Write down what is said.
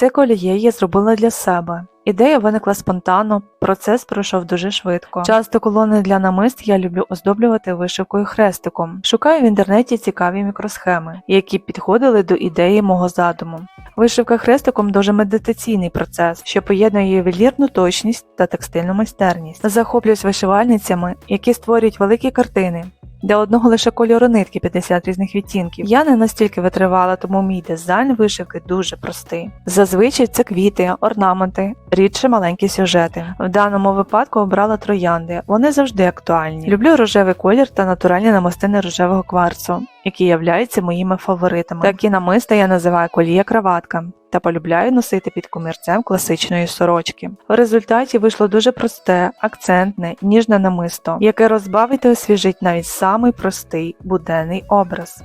Це коліє я зробила для себе. Ідея виникла спонтанно, процес пройшов дуже швидко. Часто колони для намист я люблю оздоблювати вишивкою хрестиком. Шукаю в інтернеті цікаві мікросхеми, які підходили до ідеї мого задуму. Вишивка хрестиком дуже медитаційний процес, що поєднує ювелірну точність та текстильну майстерність. Захоплююсь вишивальницями, які створюють великі картини. Для одного лише кольору нитки 50 різних відтінків. Я не настільки витривала, тому мій дизайн вишивки дуже простий. Зазвичай це квіти, орнаменти, рідше маленькі сюжети. В даному випадку обрала троянди. Вони завжди актуальні. Люблю рожевий колір та натуральні намистини рожевого кварцу, які являються моїми фаворитами. Такі намиста я називаю колія краватка. Та полюбляю носити під комірцем класичної сорочки. В результаті вийшло дуже просте, акцентне, ніжне намисто, яке розбавить та освіжить навіть самий простий буденний образ.